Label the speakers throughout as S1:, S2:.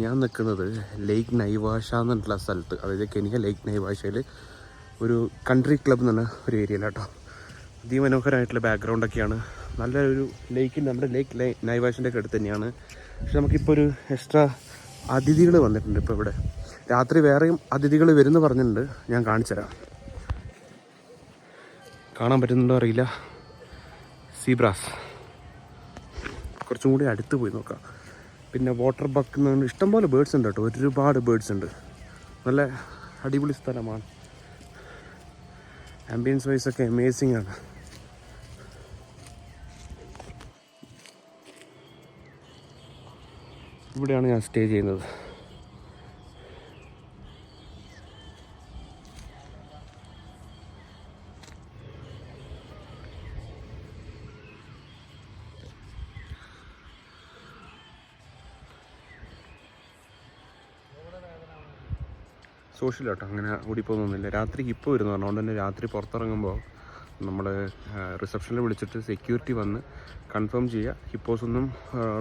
S1: ഞാൻ നിൽക്കുന്നത് ലേക്ക് നൈവാഷ എന്ന് പറഞ്ഞിട്ടുള്ള സ്ഥലത്ത്. അതായത് കെനിയ ലേക്ക് നൈവാഷയിൽ ഒരു കൺട്രി ക്ലബ്ബ് എന്ന് പറഞ്ഞ ഒരു ഏരിയയിലാട്ടോ അതിമനോഹരമായിട്ടുള്ള ബാക്ക്ഗ്രൗണ്ടൊക്കെയാണ് നല്ലൊരു ലേക്ക് നമ്മുടെ ലേക്ക് നൈവാഷിന്റെ ഒക്കെ അടുത്ത് തന്നെയാണ്. പക്ഷെ നമുക്കിപ്പോൾ ഒരു എക്സ്ട്രാ അതിഥികൾ വന്നിട്ടുണ്ട് ഇപ്പോൾ ഇവിടെ. രാത്രി വേറെയും അതിഥികൾ വരുമെന്ന് പറഞ്ഞിട്ടുണ്ട്. ഞാൻ കാണിച്ചുതരാം കാണാൻ പറ്റുന്നുണ്ടോ അറിയില്ല. സീബ്രാസ് കുറച്ചും കൂടി അടുത്ത് പോയി നോക്കാം. പിന്നെ വാട്ടർ ബക്ക് എന്ന് പറഞ്ഞാൽ ഇഷ്ടംപോലെ ബേഡ്സ് ഉണ്ട് കേട്ടോ. ഒരുപാട് ബേഡ്സ് ഉണ്ട്. നല്ല അടിപൊളി സ്ഥലമാണ്. ആംബിയൻസ് വൈസ് ഒക്കെ അമേസിംഗ് ആണ്. ഇവിടെയാണ് ഞാൻ സ്റ്റേ ചെയ്യുന്നത്. സോഷ്യൽ കേട്ടോ അങ്ങനെ ഓടിപ്പോകുന്നൊന്നുമില്ല രാത്രി ഇപ്പോൾ വരുന്നു. അതുകൊണ്ട് തന്നെ രാത്രി പുറത്തിറങ്ങുമ്പോൾ നമ്മൾ റിസപ്ഷനിൽ വിളിച്ചിട്ട് സെക്യൂരിറ്റി വന്ന് കൺഫേം ചെയ്യുക. ഹിപ്പോസൊന്നും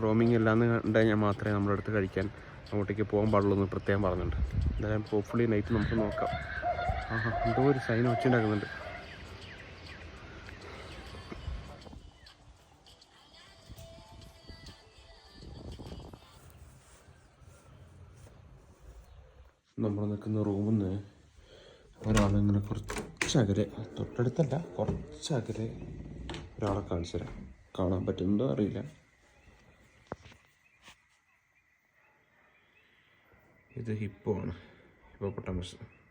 S1: റോമിംഗ് ഇല്ലാന്ന് കണ്ടുകഴിഞ്ഞാൽ മാത്രമേ നമ്മുടെ അടുത്ത് കഴിക്കാൻ അങ്ങോട്ടേക്ക് പോകാൻ പാടുള്ളൂ എന്ന് പ്രത്യേകം പറഞ്ഞിട്ടുണ്ട്. എന്തായാലും ഹോപ്പ്ഫുള്ളി നൈറ്റ് നമുക്ക് നോക്കാം. ആഹാ എന്തോ ഒരു സൈൻ വെച്ചുണ്ടാക്കുന്നുണ്ട് നമ്മൾ നിൽക്കുന്ന റൂമിൽ നിന്ന് ഒരാളിങ്ങനെ കുറച്ചകലെ തൊട്ടടുത്തല്ല കുറച്ചകലെ ഒരാളെ കാണിച്ചു തരാം. കാണാൻ പറ്റുന്നതോ അറിയില്ല. ഇത് ഹിപ്പോ ആണ്. ഹിപ്പോ പൊട്ടാമസ്